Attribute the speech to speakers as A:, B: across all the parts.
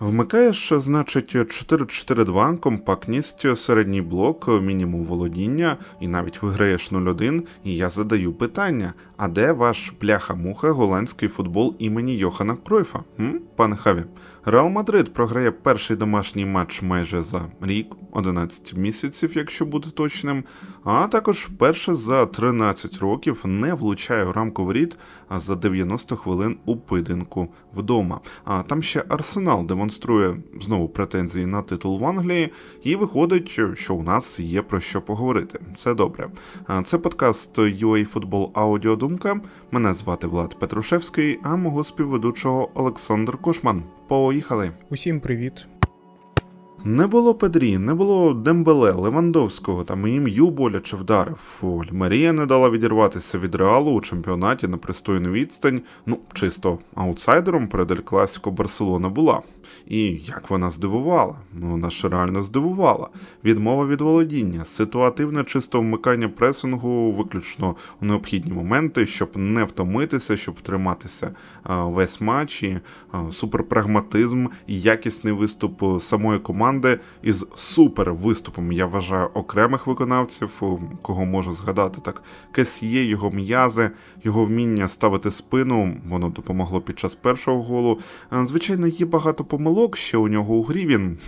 A: Вмикаєш, значить, 4-4-2, компактність, середній блок, мінімум володіння, і навіть виграєш 0-1, і я задаю питання: а де ваш бляха-муха голландський футбол імені Йохана Кройфа? М? Пане Хаві, Реал Мадрид програє перший домашній матч майже за рік, 11 місяців, якщо бути точним, а також перше за 13 років не влучає в рамку воріт за 90 хвилин у поєдинку вдома. А там ще Арсенал демонструє знову претензії на титул в Англії, і виходить, що у нас є про що поговорити. Це добре. Це подкаст UA Футбол Аудіодумка. Мене звати Влад Петрушевський, а мого співведучого Олександр Кошман. Поїхали.
B: Усім привіт.
A: Не було Педрі, не було Дембеле, Левандовського, там і ім'ю боляче вдарив. Альмерія не дала відірватися від реалу у чемпіонаті на пристойну відстань. Ну, чисто аутсайдером перед Ель Класіко Барселона була. І як вона здивувала? Ну, вона ж реально здивувала. Відмова від володіння, ситуативне чисто вмикання пресингу виключно у необхідні моменти, щоб не втомитися, щоб триматися весь матч, і суперпрагматизм, і якісний виступ е, самої команди із супер виступом. Я вважаю окремих виконавців, кого можу згадати так. Кесьє, його м'язи, його вміння ставити спину, воно допомогло під час першого голу. Звичайно, є багато помилок ще у нього у грі. Він,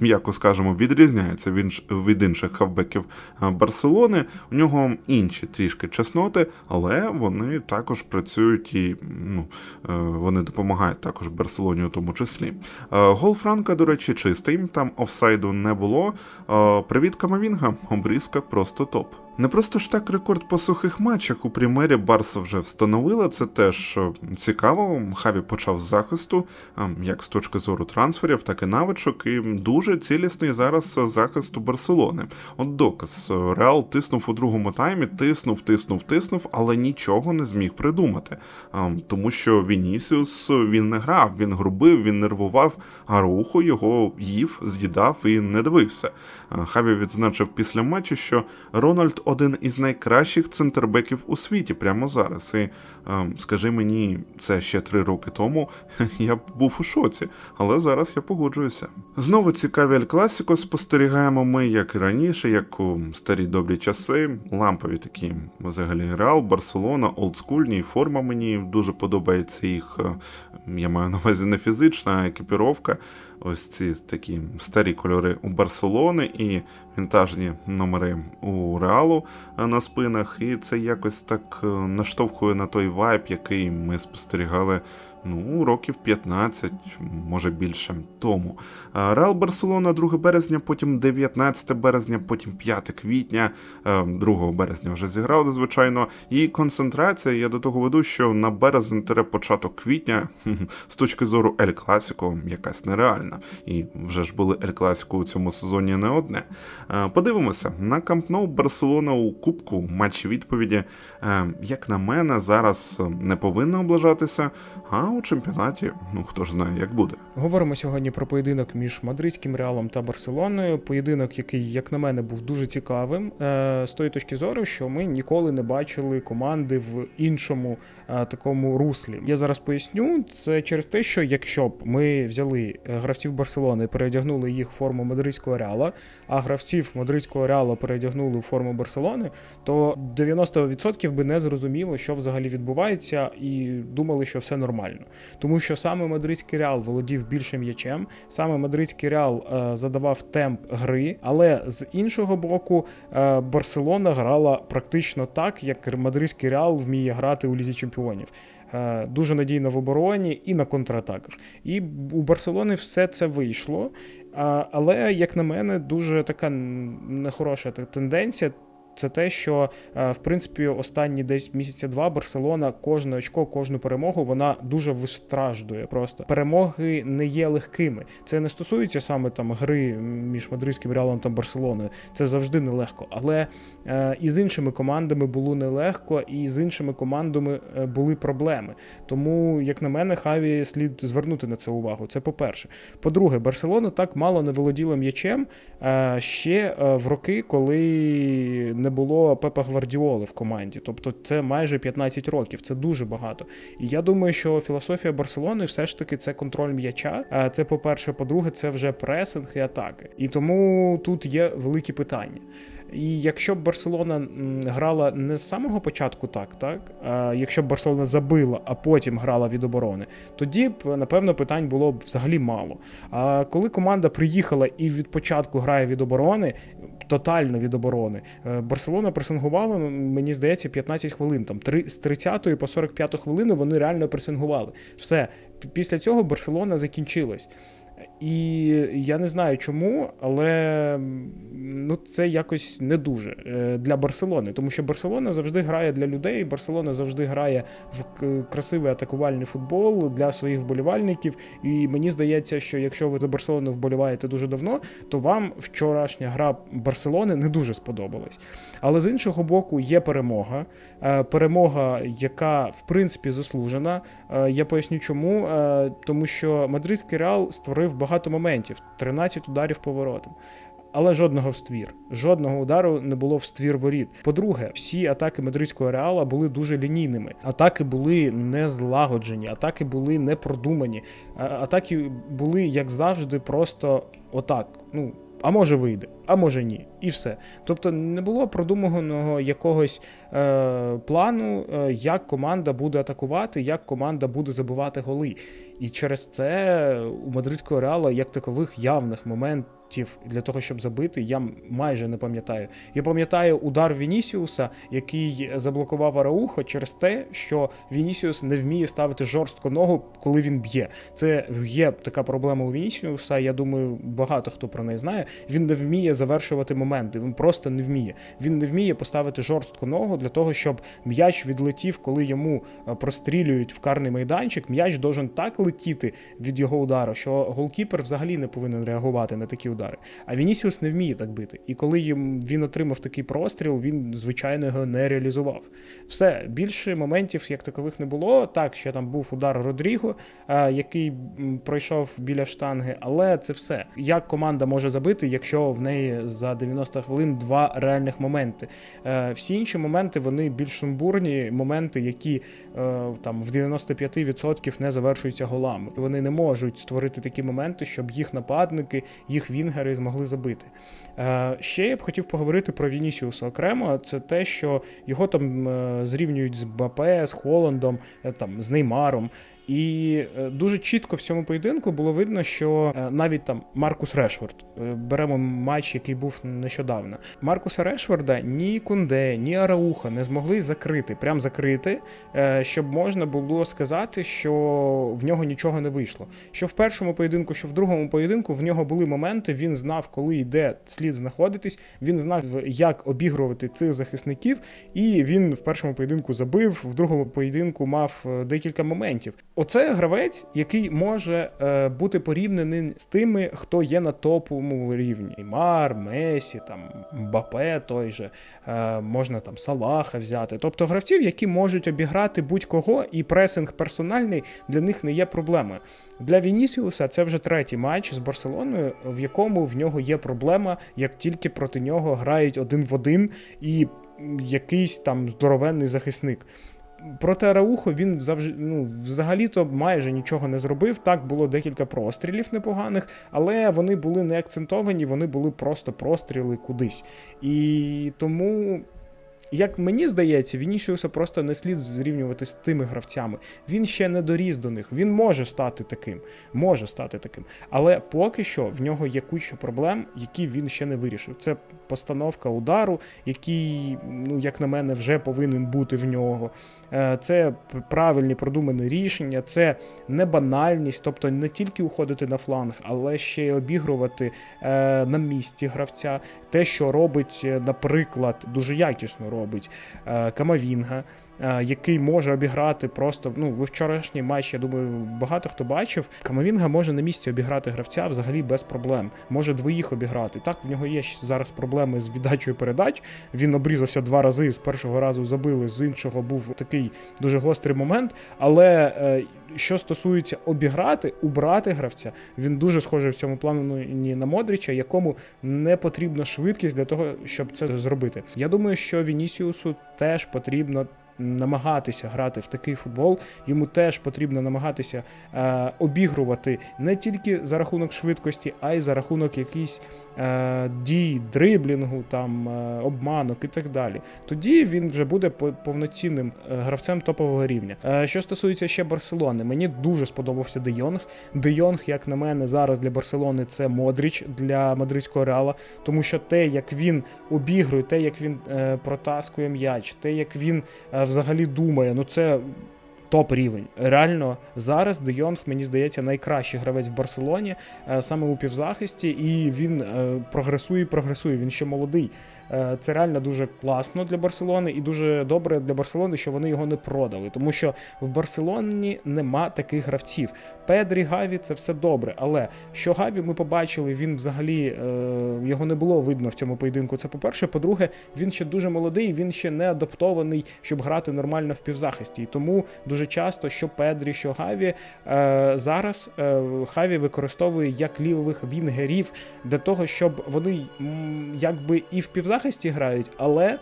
A: м'яко скажемо, відрізняється від, інших хавбеків Барселони. У нього інші трішки чесноти, але вони також працюють і ну, е, вони допомагають також Барселоні у тому числі. Е, Гол Франка, до речі, чистий, там офсайду не було. Е, Привіт, Камавінга, обрізка просто топ. Не просто ж так рекорд по сухих матчах у Прімері Барса вже встановила. Це теж е, цікаво. Хаві почав з захисту, е, як з точки зору трансферів, так і навичок. І дуже цілісний зараз захист у Барселони. От доказ Реал тиснув у другому таймі, тиснув, тиснув, тиснув, але нічого не зміг придумати. Е, Тому що Вінісіус він не грав, він грубив, він нервував, а Руху його їв, з'їдав і не дивився. Хаві відзначив після матчу, що Рональд один із найкращих центрбеків у світі прямо зараз. І е, скажи мені, це ще три роки тому. Я б був у шоці, але зараз я погоджуюся. Знову цікаві Ель Класіко спостерігаємо ми, як і раніше, як у старі добрі часи. Лампові такі взагалі Реал, Барселона, олдскульні форма мені дуже подобається їх. е, Я маю на увазі не фізична, екіпіровка. Ось ці такі старі кольори у Барселони і вінтажні номери у Реалу е, на спинах. І це якось так е, наштовхує на той вайб, який ми спостерігали. Ну, років 15, може більше тому. Е, Реал Барселона 2 березня, потім 19 березня, потім 5 квітня, е, 2 березня вже зіграли, звичайно. І концентрація, я до того веду, що на березень початок квітня, з точки зору Ель Класіко, якась нереальна. І вже ж були Ель Класіко у цьому сезоні не одне. Е, Подивимося на Камп Ноу Барселона у Кубку матчі відповіді. Е, Як на мене, зараз е, не повинна облажатися, а у чемпіонаті, ну хто ж знає, як буде.
B: Говоримо сьогодні про поєдинок між мадридським реалом та Барселоною. Поєдинок, який, як на мене, був дуже цікавим е, з тої точки зору, що ми ніколи не бачили команди в іншому е, такому руслі. Я зараз поясню. Це через те, що якщо б ми взяли е, гравців Барселони, переодягнули їх в форму мадридського реала, а гравців мадридського реала переодягнули в форму Барселони, то 90% би не зрозуміло, що взагалі відбувається, і думали, що все нормально. Тому що саме мадридський реал володів більшим м'ячем, саме мадридський реал е, задавав темп гри, але з іншого боку, е, Барселона грала практично так, як мадридський реал вміє грати у лізі чемпіонів. Е, Дуже надійно в обороні і на контратаках. І у Барселони все це вийшло. Але, як на мене, дуже така нехороша тенденція. Це те, що е, в принципі останні десь місяця два Барселона кожне очко, кожну перемогу вона дуже вистраждує. Просто перемоги не є легкими. Це не стосується саме там гри між мадридським реалом та Барселоною. Це завжди нелегко. Але е, і з іншими командами було нелегко, і з іншими командами е, були проблеми. Тому, як на мене, Хаві слід звернути на це увагу. Це по-перше. По-друге, Барселона так мало не володіла м'ячем е, ще е, в роки, коли не не було Пепа Гвардіоли в команді. Тобто це майже 15 років, це дуже багато. І я думаю, що філософія Барселони все ж таки це контроль м'яча. А Це, по-перше, по-друге, це вже пресинг і атаки. І тому тут є великі питання. І якщо б Барселона грала не з самого початку так, так а якщо б Барселона забила, а потім грала від оборони, тоді б напевно питань було б взагалі мало. А коли команда приїхала і від початку грає від оборони, тотально від оборони, е, Барселона пресингувала, мені здається, 15 хвилин. Там з 30 по 45 хвилину вони реально пресингували. Все. Після цього Барселона закінчилась. І я не знаю чому, але ну, це якось не дуже е, для Барселони, тому що Барселона завжди грає для людей, Барселона завжди грає в красивий атакувальний футбол для своїх вболівальників. І мені здається, що якщо ви за Барселону вболіваєте дуже давно, то вам вчорашня гра Барселони не дуже сподобалась. Але з іншого боку, є перемога. Е, Перемога, яка в принципі заслужена. Е, Я поясню чому. Тому що мадридський реал створив багато моментів: 13 ударів по воротам. Але жодного в ствір. Жодного удару не було в ствір воріт. По-друге, всі атаки мадридського реала були дуже лінійними. Атаки були не злагоджені, атаки були не продумані. Атаки були, як завжди, просто отак. Ну, а може вийде, а може ні. І все. Тобто не було продуманого якогось е, плану, е, як команда буде атакувати, як команда буде забивати голи. І через це у мадридського реала як такових явних моментів для того, щоб забити, я майже не пам'ятаю. Я пам'ятаю удар Вінісіуса, який заблокував Араухо через те, що Вінісіус не вміє ставити жорстко ногу, коли він б'є. Це є така проблема у Вінісіуса. Я думаю, багато хто про неї знає. Він не вміє завершувати моменти. Він просто не вміє. Він не вміє поставити жорстко ногу для того, щоб м'яч відлетів, коли йому е, прострілюють в карний майданчик. М'яч должен так летіти від його удару, що голкіпер взагалі не повинен реагувати на такі удари. А Вінісіус не вміє так бити. І коли він отримав такий простріл, він звичайно його не реалізував. Все більше моментів як такових не було. Так, ще там був удар Родріго, е, який пройшов біля штанги, але це все. Як команда може забити, якщо в неї за 90 хвилин два реальних моменти? Е, Всі інші моменти вони більш сумбурні, моменти, які е, там в 95% не завершуються голами. Вони не можуть створити такі моменти, щоб їх нападники, їх вінгери змогли забити. Е, Ще я б хотів поговорити про Вінісіуса окремо. Це те, що його там е, зрівнюють з Бапе, з Холландом, е, там з Неймаром. І е, дуже чітко в цьому поєдинку було видно, що е, навіть там Маркус Решфорд е, беремо матч, який був нещодавно. Маркуса Решфорда ні Кунде, ні Арауха не змогли закрити, прям закрити, щоб можна було сказати, що в нього нічого не вийшло. Що в першому поєдинку, що в другому поєдинку в нього були моменти. Він знав, коли йде слід знаходитись. Він знав, як обігрувати цих захисників, і він в першому поєдинку забив, в другому поєдинку мав декілька моментів. Оце гравець, який може е, бути порівняний з тими, хто є на топовому рівні. Неймар, Месі, там Мбапе той же, е, можна там Салаха взяти. Тобто гравців, які можуть обіграти будь-кого, і пресинг персональний для них не є проблемою. Для Вінісіуса це вже третій матч з Барселоною, в якому в нього є проблема, як тільки проти нього грають один в один і якийсь там здоровенний захисник. Проти Араухо він завжди ну, взагалі-то майже нічого не зробив. Так було декілька прострілів непоганих, але вони були не акцентовані, вони були просто простріли кудись. І тому. Як мені здається, Вінісіуса просто не слід зрівнювати з тими гравцями. Він ще не доріс до них. Він може стати таким, може стати таким. Але поки що в нього є куча проблем, які він ще не вирішив. Це постановка удару, який, ну як на мене, вже повинен бути в нього. Е, Це правильні продумані рішення, це не банальність, тобто не тільки уходити на фланг, але ще й обігрувати е, на місці гравця. Те, що робить, е, наприклад, дуже якісно робить Камавінга. Е, який може обіграти просто. Ну, ви вчорашній матч, я думаю, багато хто бачив. Камовінга може на місці обіграти гравця взагалі без проблем. Може двоїх обіграти. Так, в нього є зараз проблеми з віддачею передач. Він обрізався два рази. З першого разу забили, з іншого був такий дуже гострий момент. Але е, що стосується обіграти, убрати гравця, він дуже схожий в цьому плані на Модріча, якому не потрібна швидкість для того, щоб це зробити. Я думаю, що Вінісіусу теж потрібно. Намагатися грати в такий футбол, йому теж потрібно намагатися е, обігрувати не тільки за рахунок швидкості, а й за рахунок якихось е, дій, дриблінгу, там е, обманок і так далі. Тоді він вже буде по- повноцінним е, гравцем топового рівня. Е, що стосується ще Барселони, мені дуже сподобався Де Йонг. Де Йонг, як на мене, зараз для Барселони це Модріч для мадридського реала, тому що те, як він обігрує, те, як він е, протаскує м'яч, те, як він е, взагалі думає, ну це. Топ рівень. Реально зараз Де Йонг, мені здається, найкращий гравець в Барселоні е, саме у півзахисті, і він е, прогресує, прогресує. Він ще молодий. Е, Це реально дуже класно для Барселони і дуже добре для Барселони, що вони його не продали, тому що в Барселоні нема таких гравців. Педрі, Гаві це все добре. Але що Гаві ми побачили, він взагалі його не було видно в цьому поєдинку. Це по-перше. По-друге, він ще дуже молодий, він ще не адаптований, щоб грати нормально в півзахисті. І тому дуже часто, що Педрі, що Гаві е, зараз е, Хаві використовує як лівових вінгерів для того, щоб вони якби і в півзахисті грають, але.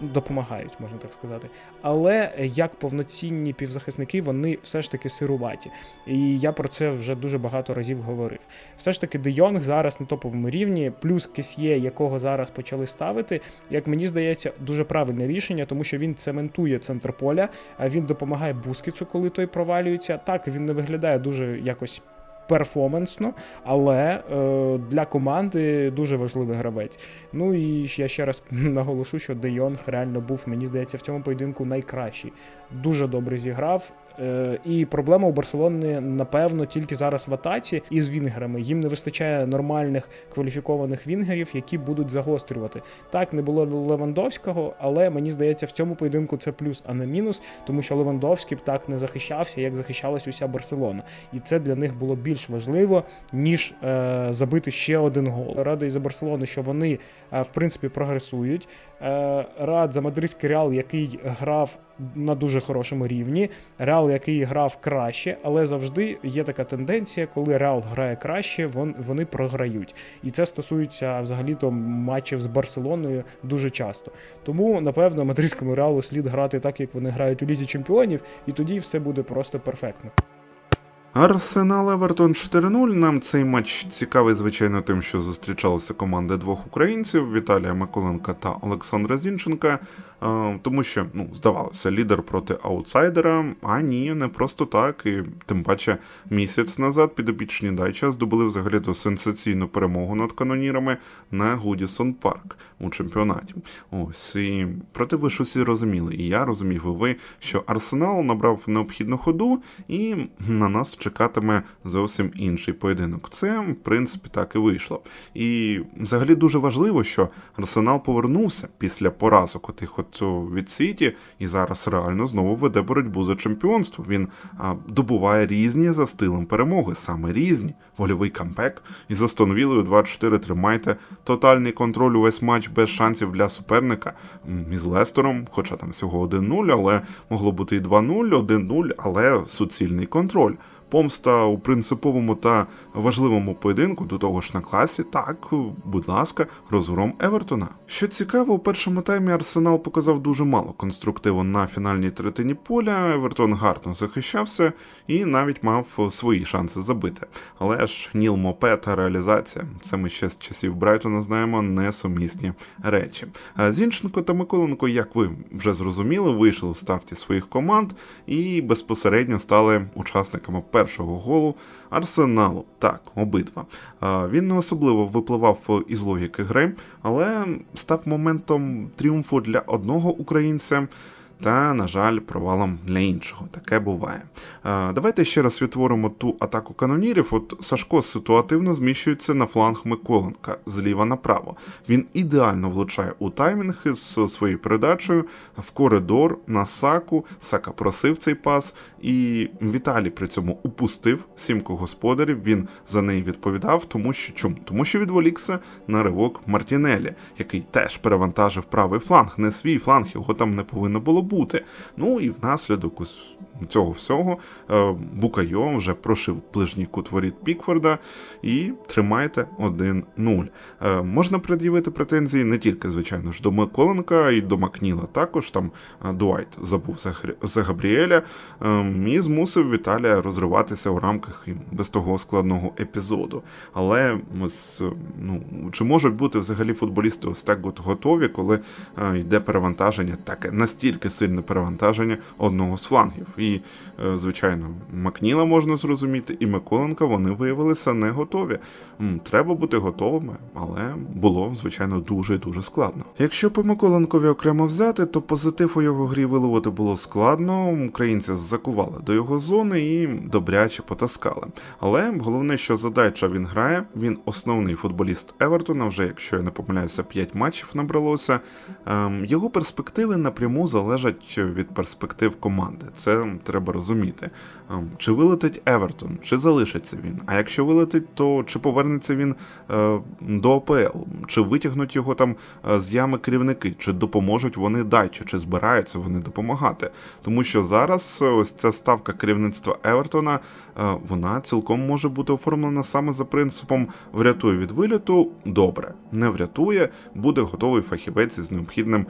B: Допомагають, можна так сказати. Але е, як повноцінні півзахисники, вони все ж таки сируваті. І я про це вже дуже багато разів говорив. Все ж таки, Де Йонг зараз на топовому рівні, плюс Кесьє, якого зараз почали ставити, як мені здається, дуже правильне рішення, тому що він цементує центр поля, він допомагає Бускіцу, коли той провалюється. Так, він не виглядає дуже якось. Перформансно, але е, для команди дуже важливий гравець. Ну і я ще раз наголошу, що Де Йонг реально був, мені здається, в цьому поєдинку найкращий. Дуже добре зіграв. Е, І проблема у Барселони, напевно, тільки зараз в атаці і з вінгерами. Їм не вистачає нормальних кваліфікованих вінгерів, які будуть загострювати. Так, не було Левандовського, але мені здається, в цьому поєдинку це плюс, а не мінус, тому що Левандовський б так не захищався, як захищалась уся Барселона. І це для них було більш важливо, ніж е, забити ще один гол. Радий за Барселону, що вони е, в принципі прогресують. Е, рад за мадридський реал, який грав на дуже хорошому рівні. Реал, який грав краще, але завжди є така тенденція, коли Реал грає краще, вон, вони програють. І це стосується взагалі-то матчів з Барселоною дуже часто. Тому, напевно, мадридському реалу слід грати так, як вони грають у лізі чемпіонів, і тоді все буде просто перфектно.
A: Арсенал Евертон 4-0. Нам цей матч цікавий, звичайно, тим, що зустрічалися команди двох українців Віталія Миколенка та Олександра Зінченка. Е, Тому що, ну, здавалося, лідер проти аутсайдера, а ні, не просто так. І тим паче місяць назад підопічні Дайча здобули взагалі то сенсаційну перемогу над канонірами на Гудісон Парк у чемпіонаті. Ось і проте ви ж усі розуміли, і я розумів, і ви, що Арсенал набрав необхідну ходу, і на нас чекатиме зовсім інший поєдинок. Це, в принципі, так і вийшло. І взагалі дуже важливо, що Арсенал повернувся після поразок отих от від Сіті, і зараз реально знову веде боротьбу за чемпіонство. Він а, добуває різні за стилем перемоги, саме різні. Вольовий камбек із Астон Віллою 2-4 тримайте. Тотальний контроль увесь матч без шансів для суперника. Із Лестером, хоча там всього 1-0, але могло бути і 2-0, 1-0, але суцільний контроль. Помста у принциповому та важливому поєдинку до того ж на класі, так, будь ласка, розгром Евертона. Що цікаво, у першому таймі Арсенал показав дуже мало конструктиву на фінальній третині поля. Евертон гарно захищався і навіть мав свої шанси забити. Але ж Ніл Мопе та реалізація це ми ще з часів Брайтона знаємо несумісні речі. А Зінченко та Миколенко, як ви вже зрозуміли, вийшли у старті своїх команд і безпосередньо стали учасниками першого голу Арсеналу. Так, обидва. Він не особливо випливав із логіки гри, але став моментом тріумфу для одного українця та, на жаль, провалом для іншого. Таке буває. Давайте ще раз відтворимо ту атаку канонірів. От Сашко ситуативно зміщується на фланг Миколенка зліва направо. Він ідеально влучає у таймінг із своєю передачею в коридор на Саку. Сака просив цей пас, і Віталій при цьому упустив сімку господарів. Він за неї відповідав, тому що чому? Тому що відволікся на ривок Мартінелі, який теж перевантажив правий фланг, не свій фланг, його там не повинно було бути. Ну і внаслідок ось цього всього е, Букайо вже прошив ближній кут воріт Пікфорда і тримаєте 1-0. Е, Можна пред'явити претензії не тільки, звичайно ж, до Миколенка і до Макніла. Також там е, Дуайт забув за, Габріеля е, і змусив Віталія розриватися у рамках без того складного епізоду. Але ось, ну, чи можуть бути взагалі футболісти ось так от готові, коли йде перевантаження, таке настільки сильне перевантаження одного з флангів? І, е, звичайно, Макніла можна зрозуміти, і Миколенка вони виявилися не готові. Треба бути готовими, але було, звичайно, дуже і дуже складно. Якщо по Миколенкові окремо взяти, то позитив у його грі виловити було складно. Українці закували до його зони і добряче потаскали. Але головне, що задача він грає, він основний футболіст Евертона, вже якщо я не помиляюся, 5 матчів набралося. Ем, Його перспективи напряму залежать від перспектив команди. Це треба розуміти. Ем, Чи вилетить Евертон, чи залишиться він? А якщо вилетить, то чи повернеться він е, до ОПЛ, чи витягнуть його там е, з ями керівники, чи допоможуть вони дачі, чи збираються вони допомагати? Тому що зараз е, ось ця ставка керівництва Евертона, вона цілком може бути оформлена саме за принципом врятує від виліту, добре, не врятує, буде готовий фахівець із необхідним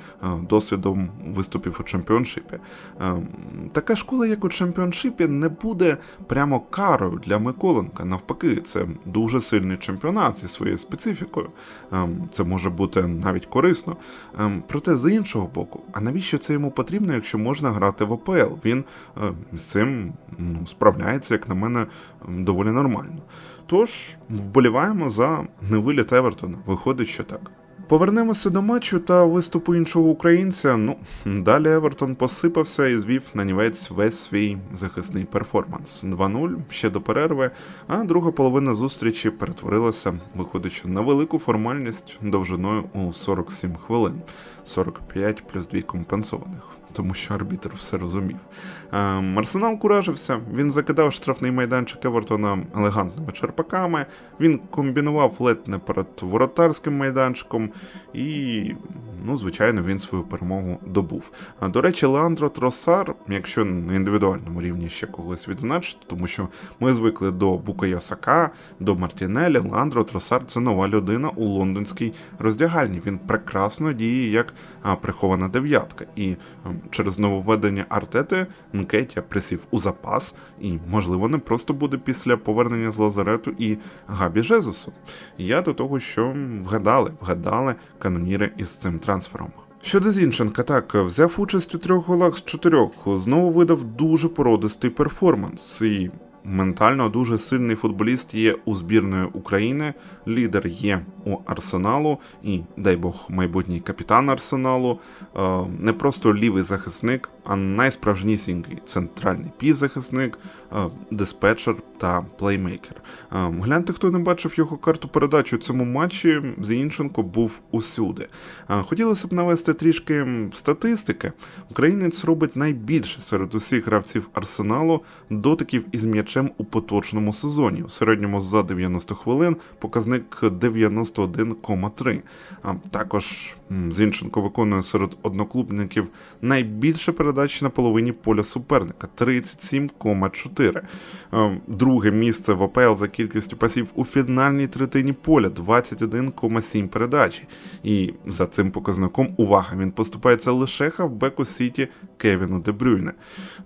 A: досвідом виступів у чемпіоншипі. Е, Така школа, як у чемпіоншипі, не буде прямо карою для Миколенка. Навпаки, це дуже сильний чемпіонат зі своєю специфікою. Ем, Це може бути навіть корисно. Ем, Проте з іншого боку, а навіщо це йому потрібно, якщо можна грати в ОПЛ? Він е, з цим ну, справляється, як на мене, ем, доволі нормально. Тож вболіваємо за невиліт Евертона. Виходить, що так. Повернемося до матчу та виступу іншого українця. Ну, далі Евертон посипався і звів на нівець весь свій захисний перформанс. 2-0 ще до перерви, а друга половина зустрічі перетворилася, виходячи на велику формальність довжиною у 47 хвилин, 45 плюс 2 компенсованих. Тому що арбітр все розумів. Ем, Арсенал куражився, він закидав штрафний майданчик Евертона елегантними черпаками, він комбінував ледь не перед воротарським майданчиком, і, ну, звичайно, він свою перемогу добув. До речі, Леандро Тросар, якщо на індивідуальному рівні ще когось відзначити, тому що ми звикли до Букая Сака, до Мартінелі, Леандро Тросар це нова людина у лондонській роздягальні. Він прекрасно діє як прихована дев'ятка. І ем, через нововведення Артети Нкетя присів у запас, і, можливо, не просто буде після повернення з Лазарету і Габі Жезусу. Я до того, що вгадали, вгадали каноніри із цим трансфером. Щодо Зінченка, так, взяв участь у трьох голах з чотирьох, знову видав дуже породистий перформанс. І ментально дуже сильний футболіст є у збірної України, лідер є у Арсеналу, і дай Бог, майбутній капітан Арсеналу. Е, Не просто лівий захисник, а найсправжнісінький центральний півзахисник, е, диспетчер та плеймейкер. Е, Гляньте, хто не бачив його карту передач у цьому матчі. Зінченко був усюди. Е, Хотілося б навести трішки статистики. Українець робить найбільше серед усіх гравців арсеналу дотиків із м'ячем у поточному сезоні. У середньому за 90 хвилин показник 91,3. А також Зінченко виконує серед одноклубників найбільше передач на половині поля суперника 37,4. Е, Друге місце в АПЛ за кількістю пасів у фінальній третині поля 21,7 передачі. І за цим показником увага він поступається лише хавбеку Сіті Кевіну Де Брюйне.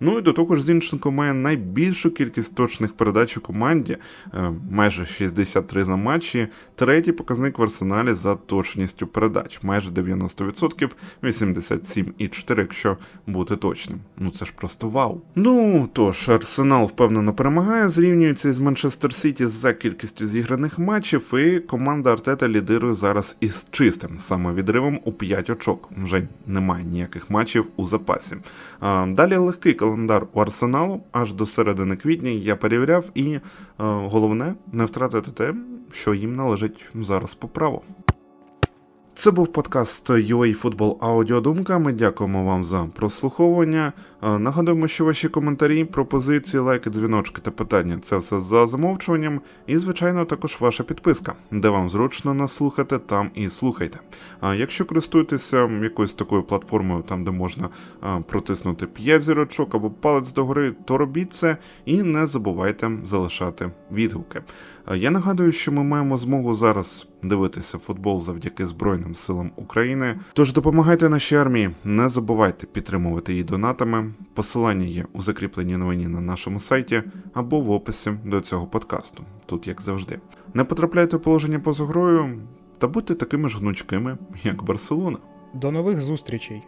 A: Ну і до того ж Зінченко має найбільшу кількість точних передач у команді, е, майже 63 за матчі. Третій показник в арсеналі за точністю передач, майже 90%, 87,4%, якщо бути точним. Ну це ж просто вау. Ну тож, Арсенал впевнено перемагає, зрівнюється із Манчестер Сіті за кількістю зіграних матчів, і команда Артета лідирує зараз із чистим самовідривом у 5 очок. Вже немає ніяких матчів у запасі. Далі легкий календар у Арсеналу аж до середини квітня. Я перевіряв, і е, головне не втратити те, що їм належить зараз по праву. Це був подкаст UA Football Аудіодумка. Ми дякуємо вам за прослуховування. Е, Нагадуємо, що ваші коментарі, пропозиції, лайки, дзвіночки та питання це все за замовчуванням. І, звичайно, також ваша підписка, де вам зручно нас слухати, там і слухайте. А якщо користуєтеся якоюсь такою платформою, там де можна е, протиснути 5 зірочок або палець догори, то робіть це і не забувайте залишати відгуки. Е, Я нагадую, що ми маємо змогу зараз дивитися футбол завдяки Збройним силам України. Тож допомагайте нашій армії, не забувайте підтримувати її донатами. Посилання є у закріпленій новині на нашому сайті або в описі до цього подкасту. Тут як завжди. Не потрапляйте в положення поза грою та будьте такими ж гнучкими, як Барселона.
B: До нових зустрічей!